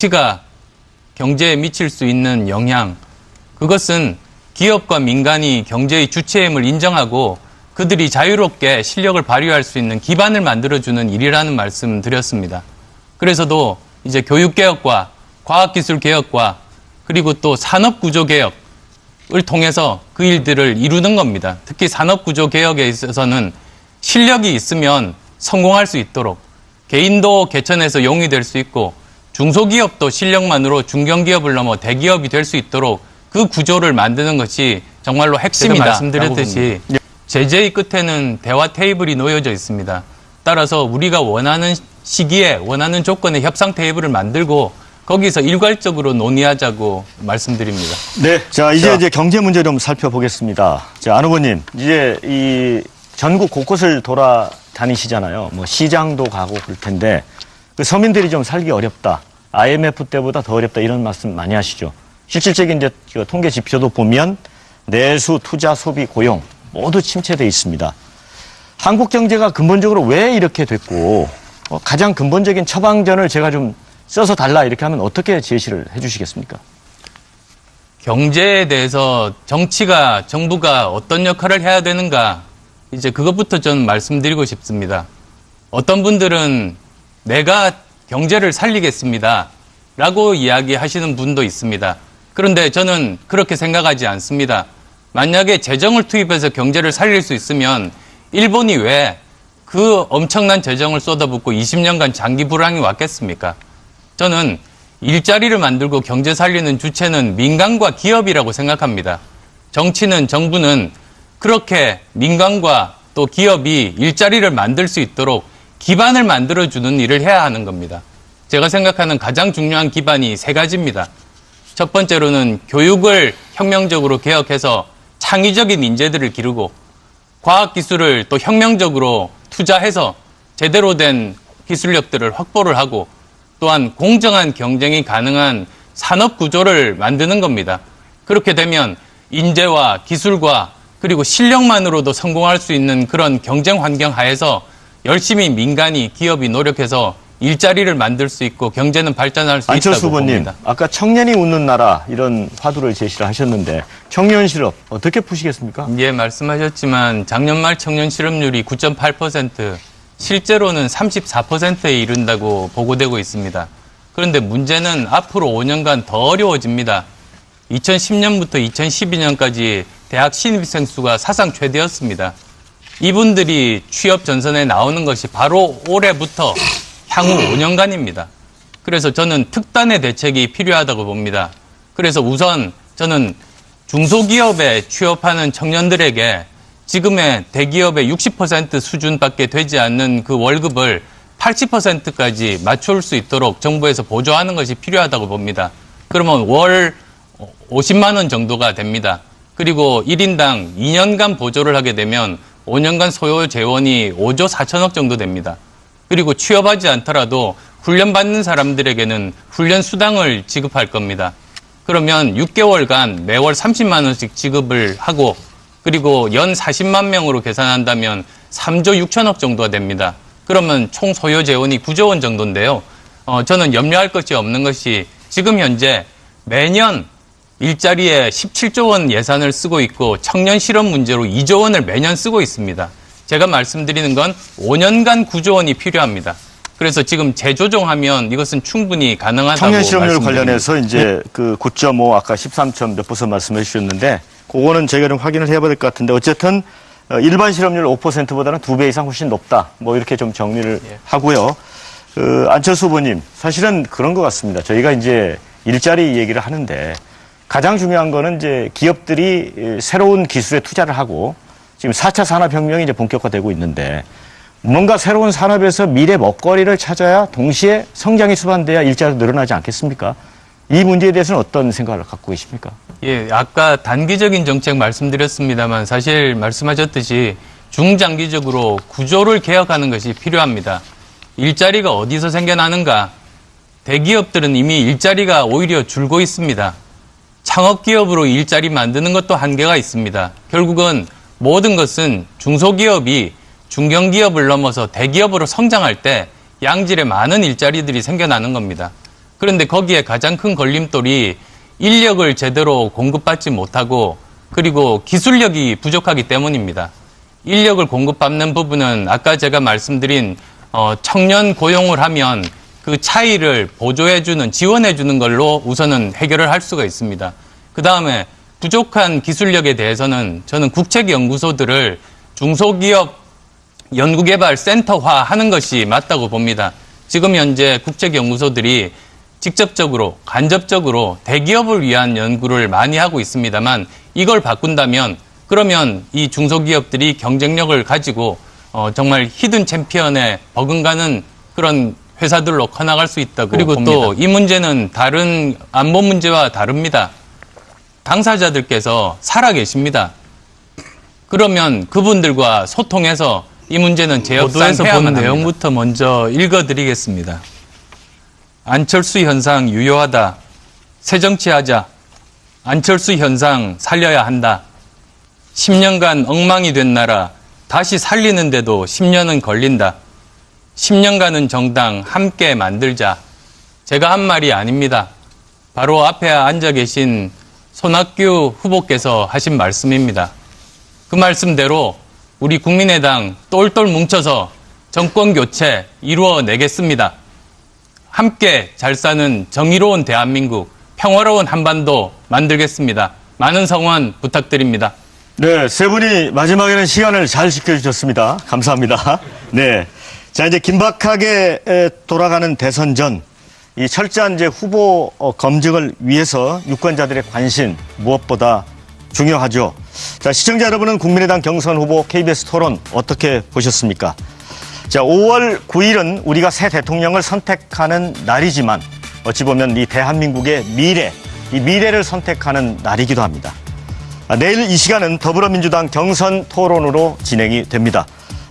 정치가 경제에 미칠 수 있는 영향, 그것은 기업과 민간이 경제의 주체임을 인정하고 그들이 자유롭게 실력을 발휘할 수 있는 기반을 만들어주는 일이라는 말씀 드렸습니다. 그래서도 이제 교육개혁과 과학기술개혁과 그리고 또 산업구조개혁을 통해서 그 일들을 이루는 겁니다. 특히 산업구조개혁에 있어서는 실력이 있으면 성공할 수 있도록 개인도 개천에서 용이 될 수 있고 중소기업도 실력만으로 중견기업을 넘어 대기업이 될 수 있도록 그 구조를 만드는 것이 정말로 핵심이다. 말씀드렸듯이 제재의 끝에는 대화 테이블이 놓여져 있습니다. 따라서 우리가 원하는 시기에 원하는 조건의 협상 테이블을 만들고 거기서 일괄적으로 논의하자고 말씀드립니다. 네. 자, 이제 이제 경제 문제 좀 살펴보겠습니다. 자, 안 후보님, 이제 이 전국 곳곳을 돌아다니시잖아요. 뭐 시장도 가고 그럴 텐데 그 서민들이 좀 살기 어렵다. IMF 때보다 더 어렵다 이런 말씀 많이 하시죠. 실질적인 이제 그 통계 지표도 보면 내수, 투자, 소비, 고용 모두 침체돼 있습니다. 한국 경제가 근본적으로 왜 이렇게 됐고 어, 가장 근본적인 처방전을 제가 좀 써서 달라 이렇게 하면 어떻게 제시를 해주시겠습니까? 경제에 대해서 정치가 정부가 어떤 역할을 해야 되는가 이제 그것부터 좀 말씀드리고 싶습니다. 어떤 분들은 내가 경제를 살리겠습니다. 라고 이야기하시는 분도 있습니다. 그런데 저는 그렇게 생각하지 않습니다. 만약에 재정을 투입해서 경제를 살릴 수 있으면 일본이 왜 그 엄청난 재정을 쏟아붓고 20년간 장기 불황이 왔겠습니까? 저는 일자리를 만들고 경제 살리는 주체는 민간과 기업이라고 생각합니다. 정치는 정부는 그렇게 민간과 또 기업이 일자리를 만들 수 있도록 기반을 만들어주는 일을 해야 하는 겁니다. 제가 생각하는 가장 중요한 기반이 세 가지입니다. 첫 번째로는 교육을 혁명적으로 개혁해서 창의적인 인재들을 기르고 과학기술을 또 혁명적으로 투자해서 제대로 된 기술력들을 확보를 하고 또한 공정한 경쟁이 가능한 산업 구조를 만드는 겁니다. 그렇게 되면 인재와 기술과 그리고 실력만으로도 성공할 수 있는 그런 경쟁 환경 하에서 열심히 민간이 기업이 노력해서 일자리를 만들 수 있고 경제는 발전할 수 안철수 있다고 후보님, 봅니다. 아까 청년이 웃는 나라 이런 화두를 제시를 하셨는데 청년 실업 어떻게 푸시겠습니까? 예, 말씀하셨지만 작년 말 청년 실업률이 9.8%, 실제로는 34%에 이른다고 보고되고 있습니다. 그런데 문제는 앞으로 5년간 더 어려워집니다. 2010년부터 2012년까지 대학 신입생 수가 사상 최대였습니다. 이분들이 취업 전선에 나오는 것이 바로 올해부터 향후 5년간입니다. 그래서 저는 특단의 대책이 필요하다고 봅니다. 그래서 우선 저는 중소기업에 취업하는 청년들에게 지금의 대기업의 60% 수준밖에 되지 않는 그 월급을 80%까지 맞출 수 있도록 정부에서 보조하는 것이 필요하다고 봅니다. 그러면 월 50만 원 정도가 됩니다. 그리고 1인당 2년간 보조를 하게 되면 5년간 소요 재원이 5조 4천억 정도 됩니다. 그리고 취업하지 않더라도 훈련받는 사람들에게는 훈련 수당을 지급할 겁니다. 그러면 6개월간 매월 30만 원씩 지급을 하고 그리고 연 40만 명으로 계산한다면 3조 6천억 정도가 됩니다. 그러면 총 소요 재원이 9조 원 정도인데요. 어, 저는 염려할 것이 없는 것이 지금 현재 매년 일자리에 17조 원 예산을 쓰고 있고 청년 실업 문제로 2조 원을 매년 쓰고 있습니다. 제가 말씀드리는 건 5년간 9조 원이 필요합니다. 그래서 지금 재조정하면 이것은 충분히 가능하다고 청년 실업률. 관련해서 이제 그 9.5 아까 13점 몇 퍼센트 말씀해 주셨는데 그거는 저희가 좀 확인을 해봐야 될 것 같은데 어쨌든 어, 일반 실업률 5%보다는 두 배 이상 훨씬 높다. 뭐 이렇게 좀 정리를 예. 하고요. 그 안철수 후보님 사실은 그런 것 같습니다. 저희가 이제 일자리 얘기를 하는데 가장 중요한 거는 이제 기업들이 이 새로운 기술에 투자를 하고 지금 4차 산업혁명이 이제 본격화되고 있는데 뭔가 새로운 산업에서 미래 먹거리를 찾아야 동시에 성장이 수반돼야 일자리도 늘어나지 않겠습니까? 이 문제에 대해서는 어떤 생각을 갖고 계십니까? 예, 아까 단기적인 정책 말씀드렸습니다만 사실 말씀하셨듯이 중장기적으로 구조를 개혁하는 것이 필요합니다. 일자리가 어디서 생겨나는가? 대기업들은 이미 일자리가 오히려 줄고 있습니다. 창업기업으로 일자리 만드는 것도 한계가 있습니다. 결국은 모든 것은 중소기업이 중견기업을 넘어서 대기업으로 성장할 때 양질의 많은 일자리들이 생겨나는 겁니다. 그런데 거기에 가장 큰 걸림돌이 인력을 제대로 공급받지 못하고 그리고 기술력이 부족하기 때문입니다. 인력을 공급받는 부분은 아까 제가 말씀드린 어, 청년 고용을 하면 그 차이를 보조해주는 지원해주는 걸로 우선은 해결을 할 수가 있습니다. 그 다음에 부족한 기술력에 대해서는 저는 국책 연구소들을 중소기업 연구개발 센터화 하는 것이 맞다고 봅니다. 지금 현재 국책연구소들이 직접적으로, 간접적으로 대기업을 위한 연구를 많이 하고 있습니다만 이걸 바꾼다면 그러면 이 중소기업들이 경쟁력을 가지고 어, 정말 히든 챔피언에 버금가는 그런 회사들로 커나갈 수 있다고 그리고 또 이 문제는 다른 안보 문제와 다릅니다. 당사자들께서 살아 계십니다. 그러면 그분들과 소통해서 이 문제는 제협상에서 본 내용부터 먼저 읽어드리겠습니다. 안철수 현상 유효하다. 새정치하자. 안철수 현상 살려야 한다. 10년간 엉망이 된 나라 다시 살리는데도 10년은 걸린다. 10년간은 정당 함께 만들자. 제가 한 말이 아닙니다. 바로 앞에 앉아 계신 손학규 후보께서 하신 말씀입니다. 그 말씀대로 우리 국민의당 똘똘 뭉쳐서 정권 교체 이루어내겠습니다. 함께 잘 사는 정의로운 대한민국, 평화로운 한반도 만들겠습니다. 많은 성원 부탁드립니다. 네, 세 분이 마지막에는 시간을 잘 지켜주셨습니다. 감사합니다. 네. 자, 이제 긴박하게 에, 돌아가는 대선 전, 이 철저한 이제 후보 어, 검증을 위해서 유권자들의 관심 무엇보다 중요하죠. 자, 시청자 여러분은 국민의당 경선 후보 KBS 토론 어떻게 보셨습니까? 자, 5월 9일은 우리가 새 대통령을 선택하는 날이지만 어찌 보면 이 대한민국의 미래, 이 미래를 선택하는 날이기도 합니다. 아, 내일 이 시간은 더불어민주당 경선 토론으로 진행이 됩니다.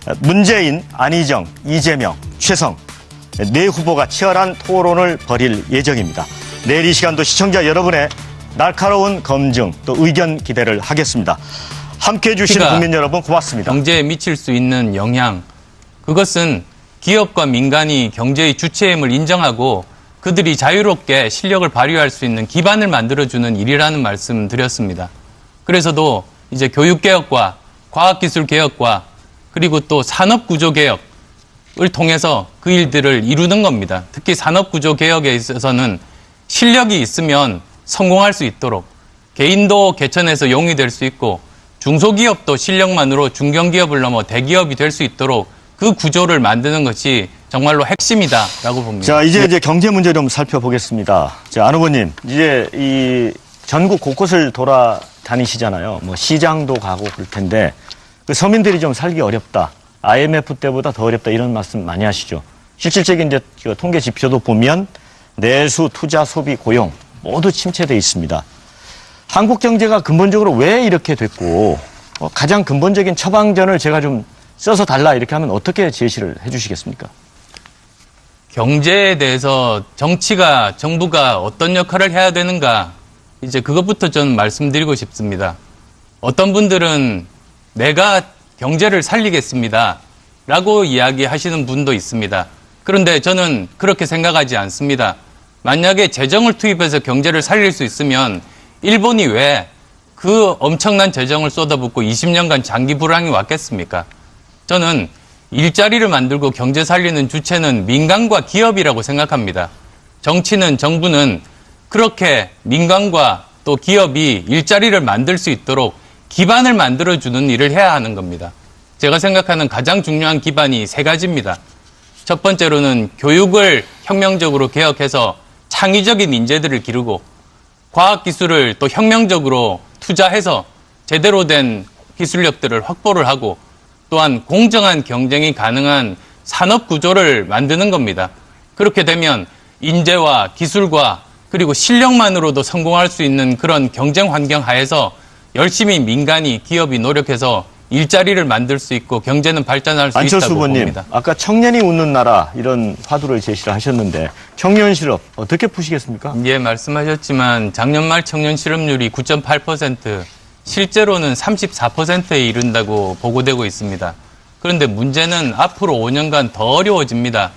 아, 문재인, 안희정, 이재명, 최성 네 후보가 치열한 토론을 벌일 예정입니다. 내일 이 시간도 시청자 여러분의 날카로운 검증 또 의견 기대를 하겠습니다. 함께해 주신 국민 여러분 고맙습니다. 경제에 미칠 수 있는 영향, 그것은 기업과 민간이 경제의 주체임을 인정하고 그들이 자유롭게 실력을 발휘할 수 있는 기반을 만들어주는 일이라는 말씀 드렸습니다. 그래서도 이제 교육개혁과 과학기술개혁과 그리고 또 산업 구조 개혁을 통해서 그 일들을 이루는 겁니다. 특히 산업 구조 개혁에 있어서는 실력이 있으면 성공할 수 있도록 개인도 개천에서 용이 될 수 있고 중소기업도 실력만으로 중견기업을 넘어 대기업이 될 수 있도록 그 구조를 만드는 것이 정말로 핵심이다라고 봅니다. 자, 이제 이제 경제 문제 좀 살펴보겠습니다. 자, 안 후보님, 이제 이 전국 곳곳을 돌아다니시잖아요. 뭐 시장도 가고 그럴 텐데 그 서민들이 좀 살기 어렵다. IMF 때보다 더 어렵다 이런 말씀 많이 하시죠. 실질적인 이제 그 통계 지표도 보면 내수, 투자, 소비, 고용 모두 침체돼 있습니다. 한국 경제가 근본적으로 왜 이렇게 됐고 어, 가장 근본적인 처방전을 제가 좀 써서 달라 이렇게 하면 어떻게 제시를 해주시겠습니까? 경제에 대해서 정치가 정부가 어떤 역할을 해야 되는가 이제 그것부터 좀 말씀드리고 싶습니다. 어떤 분들은 내가 경제를 살리겠습니다. 라고 이야기하시는 분도 있습니다. 그런데 저는 그렇게 생각하지 않습니다. 만약에 재정을 투입해서 경제를 살릴 수 있으면 일본이 왜 그 엄청난 재정을 쏟아붓고 20년간 장기 불황이 왔겠습니까? 저는 일자리를 만들고 경제 살리는 주체는 민간과 기업이라고 생각합니다. 정치는 정부는 그렇게 민간과 또 기업이 일자리를 만들 수 있도록 기반을 만들어주는 일을 해야 하는 겁니다. 제가 생각하는 가장 중요한 기반이 세 가지입니다. 첫 번째로는 교육을 혁명적으로 개혁해서 창의적인 인재들을 기르고 과학기술을 또 혁명적으로 투자해서 제대로 된 기술력들을 확보를 하고 또한 공정한 경쟁이 가능한 산업 구조를 만드는 겁니다. 그렇게 되면 인재와 기술과 그리고 실력만으로도 성공할 수 있는 그런 경쟁 환경 하에서 열심히 민간이 기업이 노력해서 일자리를 만들 수 있고 경제는 발전할 수 안철수 있다고 후보님, 봅니다. 아까 청년이 웃는 나라 이런 화두를 제시를 하셨는데 청년 실업 어떻게 푸시겠습니까? 예, 말씀하셨지만 작년 말 청년 실업률이 9.8%, 실제로는 34%에 이른다고 보고되고 있습니다. 그런데 문제는 앞으로 5년간 더 어려워집니다.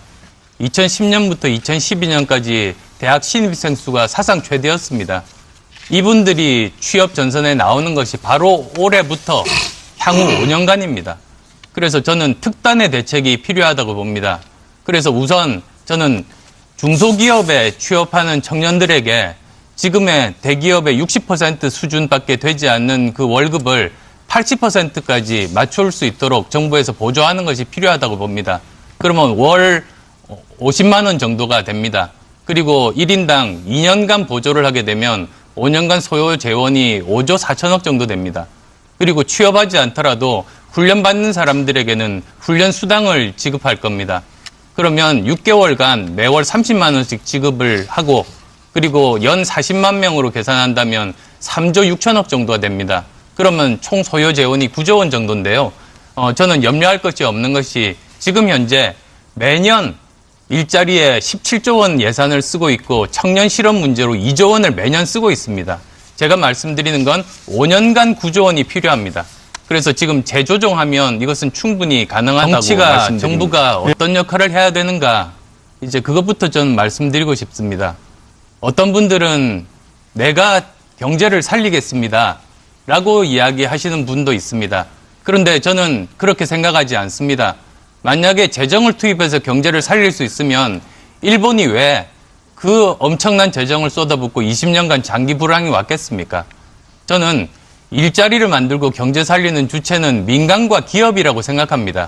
2010년부터 2012년까지 대학 신입생 수가 사상 최대였습니다. 이분들이 취업 전선에 나오는 것이 바로 올해부터 향후 5년간입니다. 그래서 저는 특단의 대책이 필요하다고 봅니다. 그래서 우선 저는 중소기업에 취업하는 청년들에게 지금의 대기업의 60% 수준밖에 되지 않는 그 월급을 80%까지 맞출 수 있도록 정부에서 보조하는 것이 필요하다고 봅니다. 그러면 월 50만 원 정도가 됩니다. 그리고 1인당 2년간 보조를 하게 되면 5년간 소요 재원이 5조 4천억 정도 됩니다. 그리고 취업하지 않더라도 훈련 받는 사람들에게는 훈련 수당을 지급할 겁니다. 그러면 6개월간 매월 30만 원씩 지급을 하고 그리고 연 40만 명으로 계산한다면 3조 6천억 정도가 됩니다. 그러면 총 소요 재원이 9조 원 정도인데요. 어, 저는 염려할 것이 없는 것이 지금 현재 매년 일자리에 17조 원 예산을 쓰고 있고 청년 실업 문제로 2조 원을 매년 쓰고 있습니다. 제가 말씀드리는 건 5년간 9조 원이 필요합니다. 그래서 지금 재조정하면 이것은 충분히 가능하다고 정치가 말씀드립니다. 정부가 어떤 역할을 해야 되는가 이제 그것부터 저는 말씀드리고 싶습니다. 어떤 분들은 내가 경제를 살리겠습니다. 라고 이야기하시는 분도 있습니다. 그런데 저는 그렇게 생각하지 않습니다. 만약에 재정을 투입해서 경제를 살릴 수 있으면 일본이 왜 그 엄청난 재정을 쏟아붓고 20년간 장기 불황이 왔겠습니까? 저는 일자리를 만들고 경제 살리는 주체는 민간과 기업이라고 생각합니다.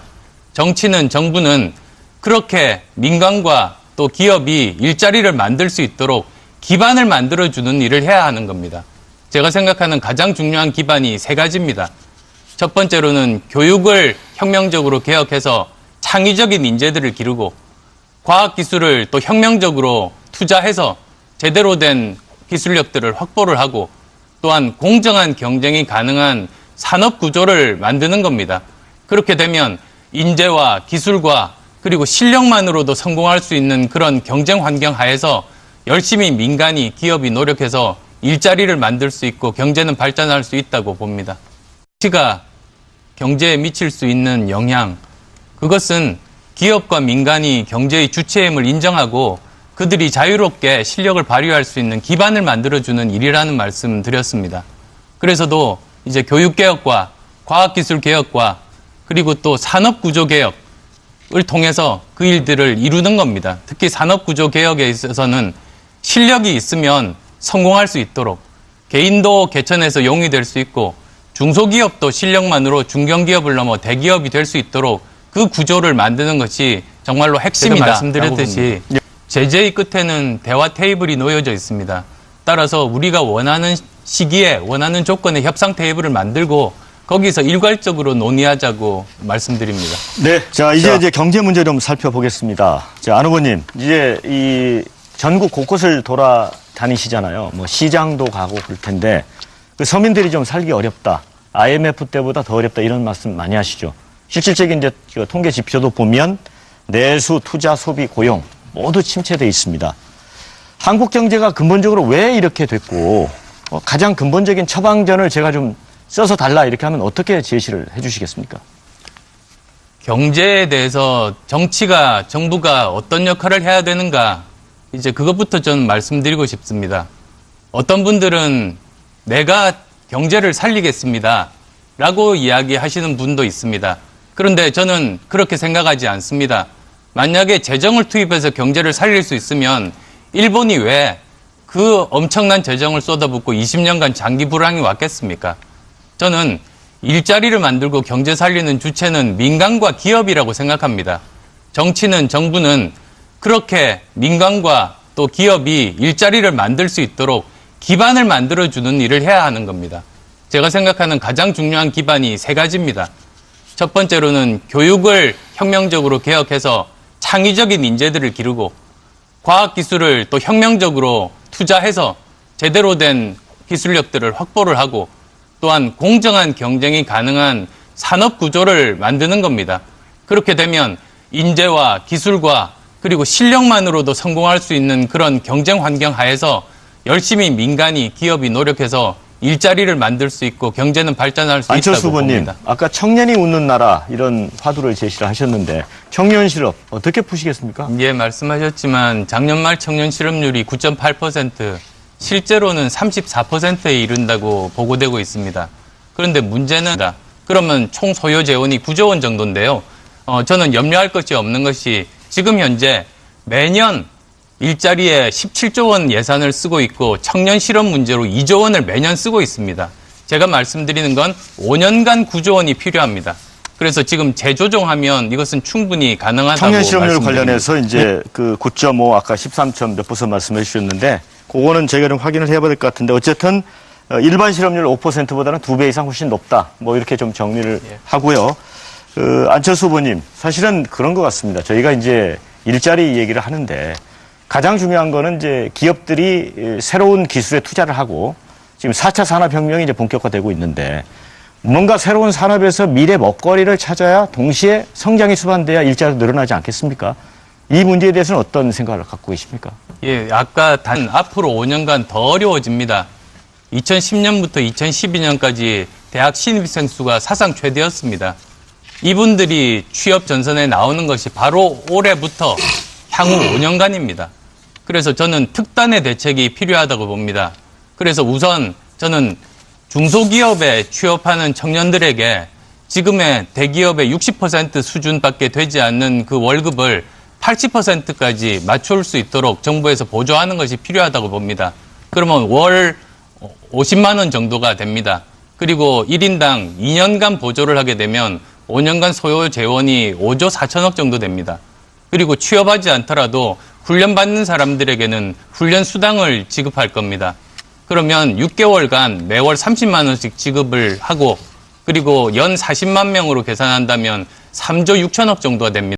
정치는 정부는 그렇게 민간과 또 기업이 일자리를 만들 수 있도록 기반을 만들어주는 일을 해야 하는 겁니다. 제가 생각하는 가장 중요한 기반이 세 가지입니다. 첫 번째로는 교육을 혁명적으로 개혁해서 창의적인 인재들을 기르고 과학기술을 또 혁명적으로 투자해서 제대로 된 기술력들을 확보를 하고 또한 공정한 경쟁이 가능한 산업 구조를 만드는 겁니다. 그렇게 되면 인재와 기술과 그리고 실력만으로도 성공할 수 있는 그런 경쟁 환경 하에서 열심히 민간이 기업이 노력해서 일자리를 만들 수 있고 경제는 발전할 수 있다고 봅니다. 정치가 경제에 미칠 수 있는 영향, 그것은 기업과 민간이 경제의 주체임을 인정하고 그들이 자유롭게 실력을 발휘할 수 있는 기반을 만들어주는 일이라는 말씀 드렸습니다. 그래서도 이제 교육개혁과 과학기술개혁과 그리고 또 산업구조개혁을 통해서 그 일들을 이루는 겁니다. 특히 산업구조개혁에 있어서는 실력이 있으면 성공할 수 있도록 개인도 개천에서 용이 될 수 있고 중소기업도 실력만으로 중견기업을 넘어 대기업이 될 수 있도록 그 구조를 만드는 것이 정말로 핵심이다. 말씀드렸듯이 예. 제재의 끝에는 대화 테이블이 놓여져 있습니다. 따라서 우리가 원하는 시기에 원하는 조건의 협상 테이블을 만들고 거기서 일괄적으로 논의하자고 말씀드립니다. 네. 자, 이제 이제 경제 문제 좀 살펴보겠습니다. 자, 안 후보님, 이제 이 전국 곳곳을 돌아다니시잖아요. 뭐 시장도 가고 그럴 텐데 그 서민들이 좀 살기 어렵다. IMF 때보다 더 어렵다 이런 말씀 많이 하시죠. 실질적인 그 통계 지표도 보면 내수, 투자, 소비, 고용 모두 침체돼 있습니다. 한국 경제가 근본적으로 왜 이렇게 됐고 어, 가장 근본적인 처방전을 제가 좀 써서 달라 이렇게 하면 어떻게 제시를 해주시겠습니까? 경제에 대해서 정치가 정부가 어떤 역할을 해야 되는가 이제 그것부터 저는 말씀드리고 싶습니다. 어떤 분들은 내가 경제를 살리겠습니다. 라고 이야기하시는 분도 있습니다. 그런데 저는 그렇게 생각하지 않습니다. 만약에 재정을 투입해서 경제를 살릴 수 있으면 일본이 왜 그 엄청난 재정을 쏟아붓고 20년간 장기 불황이 왔겠습니까? 저는 일자리를 만들고 경제 살리는 주체는 민간과 기업이라고 생각합니다. 정치는 정부는 그렇게 민간과 또 기업이 일자리를 만들 수 있도록 기반을 만들어주는 일을 해야 하는 겁니다. 제가 생각하는 가장 중요한 기반이 세 가지입니다. 첫 번째로는 교육을 혁명적으로 개혁해서 창의적인 인재들을 기르고 과학기술을 또 혁명적으로 투자해서 제대로 된 기술력들을 확보를 하고 또한 공정한 경쟁이 가능한 산업 구조를 만드는 겁니다. 그렇게 되면 인재와 기술과 그리고 실력만으로도 성공할 수 있는 그런 경쟁 환경 하에서 열심히 민간이 기업이 노력해서 일자리를 만들 수 있고 경제는 발전할 수 안철수 있다고 후보님, 봅니다. 아까 청년이 웃는 나라 이런 화두를 제시를 하셨는데 청년 실업 어떻게 푸시겠습니까? 예, 말씀하셨지만 작년 말 청년 실업률이 9.8%, 실제로는 34%에 이른다고 보고되고 있습니다. 그런데 문제는 그러면 총 소요 재원이 9조 원 정도인데요. 어, 저는 염려할 것이 없는 것이 지금 현재 매년 일자리에 17조 원 예산을 쓰고 있고 청년 실업 문제로 2조 원을 매년 쓰고 있습니다. 제가 말씀드리는 건 5년간 9조 원이 필요합니다. 그래서 지금 재조정하면 이것은 충분히 가능하다고 청년 실업률. 관련해서 이제 그 9.5 아까 13점 몇 퍼센트 말씀해 주셨는데 그거는 저희가 좀 확인을 해야 될 것 같은데 어쨌든 어, 일반 실업률 5%보다는 두 배 이상 훨씬 높다. 뭐 이렇게 좀 정리를 예. 하고요. 그 안철수 후보님 사실은 그런 것 같습니다. 저희가 이제 일자리 얘기를 하는데 가장 중요한 거는 이제 기업들이 에, 새로운 기술에 투자를 하고 지금 4차 산업혁명이 이제 본격화되고 있는데 뭔가 새로운 산업에서 미래 먹거리를 찾아야 동시에 성장이 수반돼야 일자리도 늘어나지 않겠습니까? 이 문제에 대해서는 어떤 생각을 갖고 계십니까? 예, 아까 단 앞으로 5년간 더 어려워집니다. 2010년부터 2012년까지 대학 신입생 수가 사상 최대였습니다. 이분들이 취업 전선에 나오는 것이 바로 올해부터 향후 5년간입니다. 그래서 저는 특단의 대책이 필요하다고 봅니다. 그래서 우선 저는 중소기업에 취업하는 청년들에게 지금의 대기업의 60% 수준밖에 되지 않는 그 월급을 80%까지 맞출 수 있도록 정부에서 보조하는 것이 필요하다고 봅니다. 그러면 월 50만 원 정도가 됩니다. 그리고 1인당 2년간 보조를 하게 되면 5년간 소요 재원이 5조 4천억 정도 됩니다. 그리고 취업하지 않더라도 훈련받는 사람들에게는 훈련 수당을 지급할 겁니다. 그러면 6개월간 매월 30만 원씩 지급을 하고 그리고 연 40만 명으로 계산한다면 3조 6천억 정도가 됩니다.